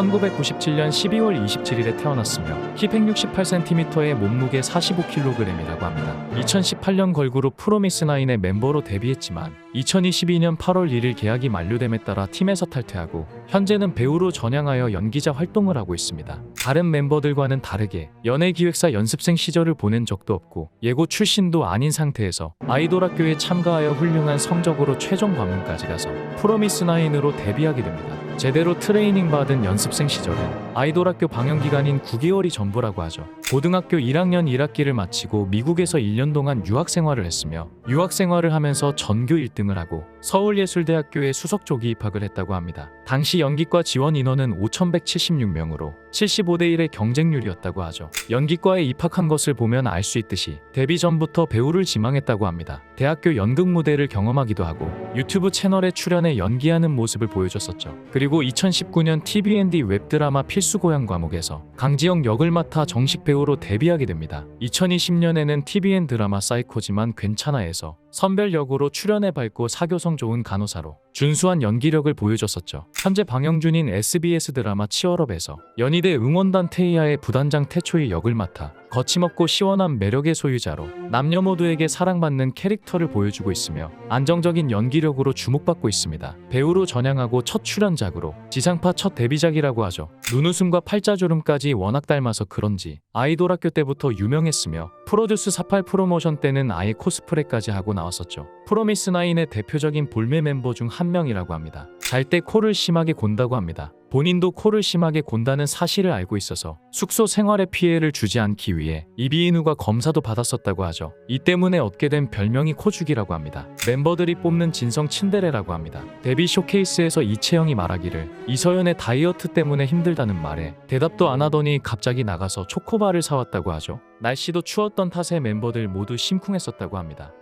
1997년 12월 27일에 태어났으며 키 168cm에 몸무게 45kg이라고 합니다. 2018년 걸그룹 프로미스나인의 멤버로 데뷔했지만 2022년 8월 1일 계약이 만료됨에 따라 팀에서 탈퇴하고 현재는 배우로 전향하여 연기자 활동을 하고 있습니다. 다른 멤버들과는 다르게 연예기획사 연습생 시절을 보낸 적도 없고 예고 출신도 아닌 상태에서 아이돌 학교에 참가하여 훌륭한 성적으로 최종 관문까지 가서 프로미스나인으로 데뷔하게 됩니다. 제대로 트레이닝 받은 연습생 시절은 아이돌 학교 방영 기간인 9개월이 전부라고 하죠. 고등학교 1학년 1학기를 마치고 미국에서 1년 동안 유학 생활을 했으며 유학 생활을 하면서 전교 1등을 하고 서울예술대학교에 수석 조기 입학을 했다고 합니다. 당시 연기과 지원 인원은 5,176명으로 75대 1의 경쟁률이었다고 하죠. 연기과에 입학한 것을 보면 알 수 있듯이 데뷔 전부터 배우를 지망했다고 합니다. 대학교 연극 무대를 경험하기도 하고 유튜브 채널에 출연해 연기하는 모습을 보여줬었죠. 그리고 2019년 TVND 웹드라마 필수 고양 과목에서 강지영 역을 맡아 정식 배우로 데뷔하게 됩니다. 2020년에는 TVN 드라마 사이코지만 괜찮아에서 선별 역으로 출연해 밝고 사교성 좋은 간호사로 준수한 연기력을 보여줬었죠. 현재 방영 중인 SBS 드라마 치얼업에서 연희대 응원단 테이아의 부단장 태초의 역을 맡아 거침없고 시원한 매력의 소유자로 남녀 모두에게 사랑받는 캐릭터를 보여주고 있으며 안정적인 연기력으로 주목받고 있습니다. 배우로 전향하고 첫 출연작으로 지상파 첫 데뷔작이라고 하죠. 눈웃음과 팔자주름까지 워낙 닮아서 그런지 아이돌 학교 때부터 유명했으며 프로듀스 48 프로모션 때는 아예 코스프레까지 하고 나왔었죠. 프로미스나인의 대표적인 볼메 멤버 중 한 명이라고 합니다. 잘 때 코를 심하게 곤다고 합니다. 본인도 코를 심하게 곤다는 사실을 알고 있어서 숙소 생활에 피해를 주지 않기 위해 이비인후과 검사도 받았었다고 하죠. 이 때문에 얻게 된 별명이 코죽이라고 합니다. 멤버들이 뽑는 진성 친데레라고 합니다. 데뷔 쇼케이스에서 이채영이 말하기를 이서연의 다이어트 때문에 힘들다는 말에 대답도 안 하더니 갑자기 나가서 초코바를 사왔다고 하죠. 날씨도 추웠던 탓에 멤버들 모두 심쿵했었다고 합니다.